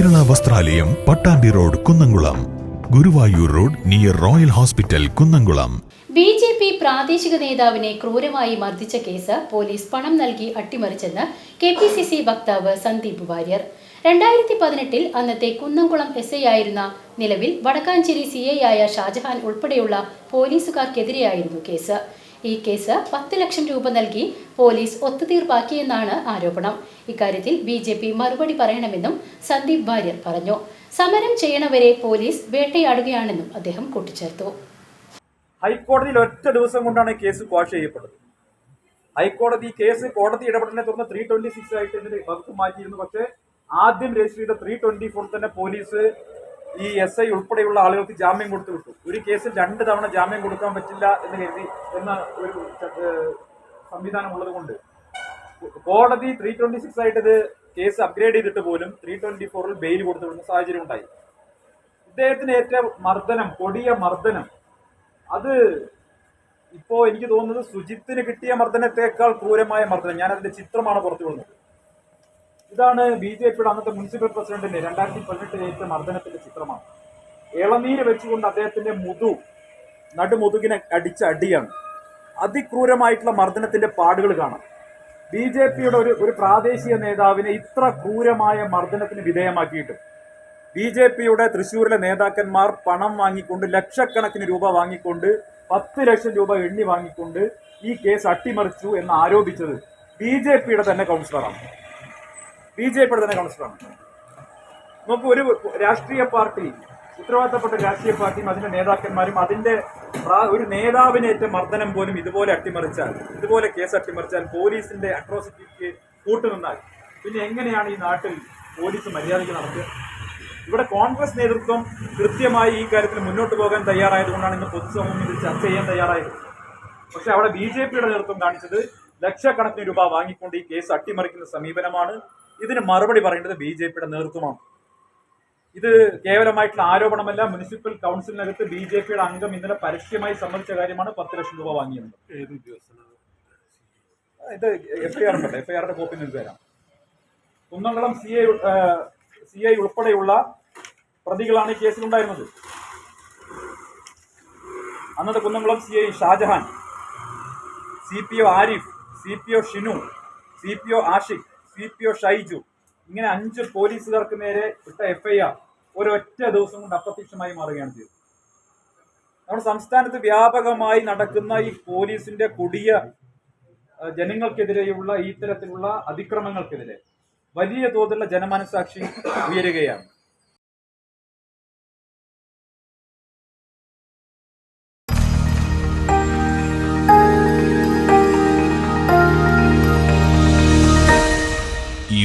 വസ്ത്രാലയം Pattambi road Kunnamkulam. Guruvayur road near royal hospital Kunnamkulam. B J P പ്രാദേശിക നേതാവിനെ ക്രൂരമായി മർദ്ദിച്ച കേസ് പോലീസ് പണം നൽകി അട്ടിമറിച്ചെന്ന് കെ പി സി സി വക്താവ് സന്ദീപ് വാര്യർ. രണ്ടായിരത്തി പതിനെട്ടിൽ അന്നത്തെ കുന്നംകുളം എസ് ഐ ആയിരുന്ന നിലവിൽ വടക്കാഞ്ചേരി സി ഐ ആയ ഷാജഹാൻ ഉൾപ്പെടെയുള്ള പോലീസുകാർക്കെതിരെയായിരുന്നു കേസ്. ഈ കേസ് പത്ത് ലക്ഷം രൂപ നൽകി പോലീസ് ഒത്തുതീർപ്പാക്കിയെന്നാണ് ആരോപണം. ഇക്കാര്യത്തിൽ ബി ജെ പി മറുപടി പറയണമെന്നും സന്ദീപ് വാര്യർ പറഞ്ഞു. സമരം ചെയ്യണവരെ പോലീസ് വേട്ടയാടുകയാണെന്നും അദ്ദേഹം കൂട്ടിച്ചേർത്തു. ഹൈക്കോടതിയിൽ ഒറ്റ ദിവസം കൊണ്ടാണ് കേസ് ക്വാഷ് ചെയ്യപ്പെട്ടത്. ഹൈക്കോടതി കേസ് കോടതി ഇടപെടലിനെ തുടർന്ന് ത്രീ ട്വന്റി സിക്സ് ആയിട്ട് ഇതിന്റെ വകുപ്പ് മാറ്റിയിരുന്നു. പക്ഷേ ആദ്യം രജിസ്റ്റർ ചെയ്ത ത്രീ ട്വന്റി ഫോർ തന്നെ പോലീസ് ഈ എസ് ഐ ഉൾപ്പെടെയുള്ള ആളുകൾക്ക് ജാമ്യം കൊടുത്തു വിട്ടു. ഒരു കേസിൽ രണ്ട് തവണ ജാമ്യം കൊടുക്കാൻ പറ്റില്ല എന്ന് കരുതി എന്ന ഒരു സംവിധാനം ഉള്ളത് കൊണ്ട്. കോടതി ത്രീ ട്വന്റി സിക്സ് ആയിട്ട് ഇത് കേസ് അപ്ഗ്രേഡ് ചെയ്തിട്ട് പോലും ത്രീ ട്വന്റി ഫോറിൽ ബെയിൽ കൊടുത്തു വിടുന്ന സാഹചര്യം ഉണ്ടായി. ഇദ്ദേഹത്തിന് ഏറ്റ മർദ്ദനം കൊടിയ മർദ്ദനം. അത് ഇപ്പോ എനിക്ക് തോന്നുന്നത് സുജിത്തിന് കിട്ടിയ മർദ്ദനത്തെക്കാൾ ക്രൂരമായ മർദ്ദനം. ഞാൻ അതിന്റെ ചിത്രമാണ് പുറത്തു വിടുന്നത്. ഇതാണ് ബി ജെ പിയുടെ അന്നത്തെ മുനിസിപ്പൽ പ്രസിഡന്റിന്റെ രണ്ടായിരത്തി പതിനെട്ടിൽ മർദ്ദനത്തിന്റെ ചിത്രമാണ്. ഇളനീര് വെച്ചുകൊണ്ട് അദ്ദേഹത്തിന്റെ മുതു നടുമുതുകിനെ അടിച്ച അടിയാണ്. അതിക്രൂരമായിട്ടുള്ള മർദ്ദനത്തിന്റെ പാടുകൾ കാണാം. ബി ജെ പിയുടെ ഒരു ഒരു പ്രാദേശിക നേതാവിനെ ഇത്ര ക്രൂരമായ മർദ്ദനത്തിന് വിധേയമാക്കിയിട്ട് ബി ജെ പിയുടെ തൃശ്ശൂരിലെ നേതാക്കന്മാർ പണം വാങ്ങിക്കൊണ്ട് ലക്ഷക്കണക്കിന് രൂപ വാങ്ങിക്കൊണ്ട് പത്ത് ലക്ഷം രൂപ എണ്ണി വാങ്ങിക്കൊണ്ട് ഈ കേസ് അട്ടിമറിച്ചു എന്ന് ആരോപിച്ചത് ബി ജെ പിയുടെ തന്നെ കൗൺസിലറാണ്. ബി ജെ പിയുടെ തന്നെ കൗൺസിലറാണ്. നമുക്ക് ഒരു രാഷ്ട്രീയ പാർട്ടി ഉത്തരവാദിത്തപ്പെട്ട രാഷ്ട്രീയ പാർട്ടിയും അതിന്റെ നേതാക്കന്മാരും അതിന്റെ ഒരു നേതാവിനേറ്റ മർദ്ദനം പോലും ഇതുപോലെ അട്ടിമറിച്ചാൽ ഇതുപോലെ കേസ് അട്ടിമറിച്ചാൽ പോലീസിന്റെ അട്രോസിറ്റിക്ക് കൂട്ടുനിന്നാൽ പിന്നെ എങ്ങനെയാണ് ഈ നാട്ടിൽ പോലീസ് മര്യാദയ്ക്ക് നടക്കുക? ഇവിടെ കോൺഗ്രസ് നേതൃത്വം കൃത്യമായി ഈ കാര്യത്തിൽ മുന്നോട്ട് പോകാൻ തയ്യാറായതുകൊണ്ടാണ് ഇന്ന് പൊതുസമൂഹം ഇത് ചർച്ച ചെയ്യാൻ തയ്യാറായത്. പക്ഷെ അവിടെ ബി ജെ പിയുടെ നേതൃത്വം കാണിച്ചത് ലക്ഷക്കണക്കിന് രൂപ വാങ്ങിക്കൊണ്ട് ഈ കേസ് അട്ടിമറിക്കുന്ന സമീപനമാണ്. ഇതിന് മറുപടി പറയേണ്ടത് ബി ജെ പിയുടെ നേതൃത്വമാണ്. ഇത് കേവലമായിട്ടുള്ള ആരോപണമല്ല. മുനിസിപ്പൽ കൗൺസിലിനകത്ത് ബി ജെ പിയുടെ അംഗം ഇന്നലെ പരസ്യമായി സമ്മതിച്ച കാര്യമാണ് പത്ത് ലക്ഷം രൂപ വാങ്ങിയത്. ഇത് എഫ് ഐ ആർ ഉണ്ട് എഫ് ഐ ആറിന്റെ കോപ്പി നിങ്ങൾക്ക് തരാം. Kunnamkulam C I C I ഉൾപ്പെടെയുള്ള പ്രതികളാണ് ഈ കേസിലുണ്ടായിരുന്നത്. അന്നത്തെ Kunnamkulam C I Shajahan C P O Arif C P O Shinu C P O Ashiq C P O Shaiju ഇങ്ങനെ അഞ്ച് പോലീസുകാർക്ക് നേരെ ഇട്ട എഫ്ഐആർ ഒരൊറ്റ ദിവസം കൊണ്ട് അപ്രത്യക്ഷമായി മാറുകയാണ് ചെയ്തത്. നമ്മുടെ സംസ്ഥാനത്ത് വ്യാപകമായി നടക്കുന്ന ഈ പോലീസിന്റെ കൊടിയ ജനങ്ങൾക്കെതിരെയുള്ള ഇത്തരത്തിലുള്ള അതിക്രമങ്ങൾക്കെതിരെ വലിയ തോതിലുള്ള ജനമനസാക്ഷി ഉയരുകയാണ്.